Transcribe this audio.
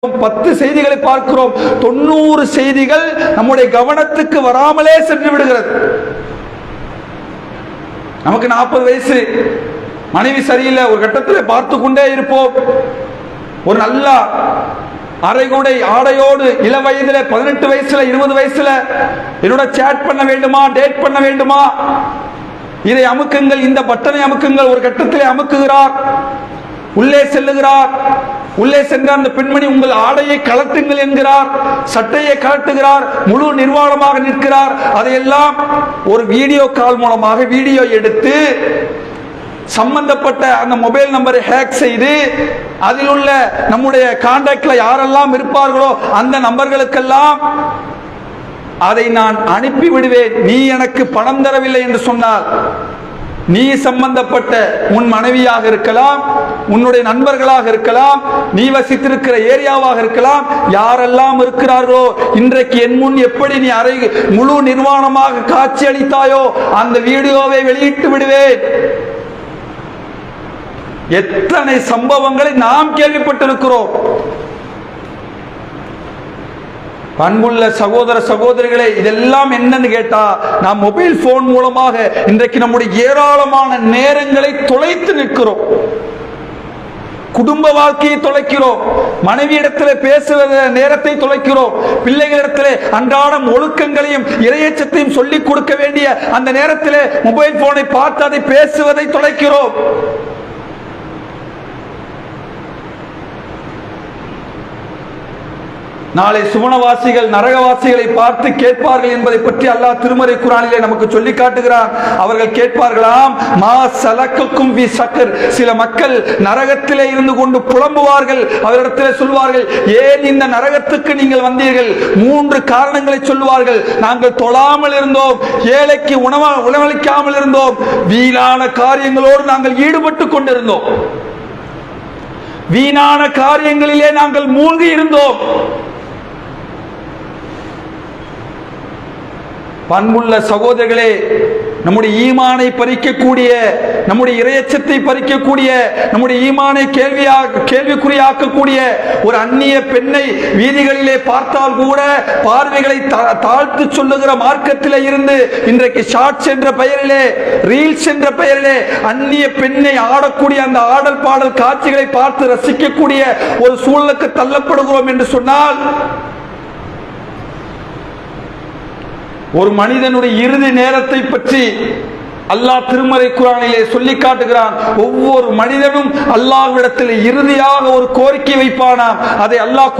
பத்து செய்திகளை பார்க்கிறோம். தொண்ணூறு செய்திகள் நம்முடைய கவனத்துக்கு வராமலே சென்று விடுகிறது. நமக்கு நாற்பது வயசு. மனைவி சரியில்லை. ஒரு கட்டத்தில் பார்த்து கொண்டே இருப்போம். ஒரு நல்ல அரைகுடை ஆடையோடு இள வயதுல பதினெட்டு வயசுல இருபது வயசுல என்னோட சேட் பண்ண வேண்டுமா? டேட் பண்ண வேண்டுமா? இதை அமுக்குங்கள். இந்த பட்டனை அமுக்குங்கள். ஒரு கட்டத்திலே அமுக்குகிறார். உள்ளே செல்லுகிறார். உள்ளே சென்ற அந்த பெண்மணி உங்கள் ஆடையை கலட்டுங்கள் என்கிறார் சட்டையை கலட்டுகிறார் முழு நிர்வாணமாக நிற்கிறார். அதையெல்லாம் ஒரு வீடியோ கால் மூலமாக வீடியோ எடுத்து சம்பந்தப்பட்ட அந்த மொபைல் நம்பரை ஹேக் செய்து அதில் உள்ள நம்முடைய கான்டாக்ட்ல யாரெல்லாம் இருப்பார்களோ அந்த நம்பர்களுக்கெல்லாம் அதை நான் அனுப்பி விடுவேன் நீ எனக்கு பணம் தரவில்லை என்று சொன்னால் நீ சம்பந்தப்பட்ட உன் மனைவியாக இருக்கலாம் உன்னுடைய நண்பர்களாக இருக்கலாம் நீ வசித்திருக்கிற ஏரியாவாக இருக்கலாம் யாரெல்லாம் இருக்கிறார்களோ இன்றைக்கு என் முன் எப்படி நீ அறை முழு நிர்வாணமாக காட்சி அளித்தாயோ அந்த வீடியோவை வெளியிட்டு விடுவேன். எத்தனை சம்பவங்களை நாம் கேள்விப்பட்டிருக்கிறோம். அன்புள்ள சகோதர சகோதரிகளே இதெல்லாம் என்னன்னு கேட்டா நாம் மொபைல் போன் மூலமாக இன்றைக்கு நம்முடைய ஏராளமான நேரங்களை தொலைத்து நிற்கிறோம். குடும்ப வாழ்க்கையை தொலைக்கிறோம். மனைவி இடத்துல நேரத்தை தொலைக்கிறோம். பிள்ளைகளிடத்திலே அன்றாடம் ஒழுக்கங்களையும் இரையச்சத்தையும் சொல்லிக் கொடுக்க வேண்டிய அந்த நேரத்தில் மொபைல் போனை பார்த்து அதை பேசுவதை தொலைக்கிறோம். நாளை சுவனவாசிகள் நரகவாசிகளை பார்த்து கேட்பார்கள் என்பதை பற்றி அல்லாஹ் திருமறை குரானிலே நமக்கு சொல்லி காட்டுகிறார் அவர்கள் கேட்பார்களாம் மா சலக்கக்கும் வி சக்கர் சில மக்கள் நரகத்திலே இருந்து கொண்டு புலம்புவார்கள். அவரிடத்திலே சொல்வார்கள் ஏன் இந்த நரகத்துக்கு நீங்கள் வந்தீர்கள்? மூன்று காரணங்களை சொல்வார்கள் நாங்கள் தொழாமல் இருந்தோம் ஏழைக்கு உணவ உணவளிக்காமல் இருந்தோம். வீணான காரியங்களோடு நாங்கள் ஈடுபட்டு கொண்டிருந்தோம். வீணான காரியங்களிலே நாங்கள் மூழ்கி இருந்தோம். பண்புள்ள சகோதரர்களே நம்முடைய ஈமானை பறிக்கக்கூடிய நம்முடைய இரையச்சத்தை பறிக்கக்கூடிய நம்முடைய ஈமானை கேள்வியா கேள்விக்குறியாக்கக்கூடிய ஒரு அந்நிய பெண்ணை வீதிகளிலே பார்த்தால் கூட பார்வைகளை தா- தாழ்த்து சொல்லுகிற மார்க்கத்தில் இருந்து இன்றைக்கு ஷார்ட்ஸ் என்ற பெயரிலே ரீல்ஸ் என்ற பெயரிலே அந்நிய பெண்ணை ஆடக்கூடிய அந்த ஆடல் பாடல் காட்சிகளை பார்த்து ரசிக்கக்கூடிய ஒரு சூழலுக்கு தள்ளப்படுகிறோம் என்று சொன்னால் ஒரு மனிதனுடைய இறுதி நேரத்தை பற்றி அல்லாஹ் திருமறை குரானிலே சொல்லி காட்டுகிறான். ஒவ்வொரு மனிதனும் அல்லாஹ்விடத்தில் இறுதியாக ஒரு கோரிக்கை வைப்பானாம் அதை அல்லாஹ்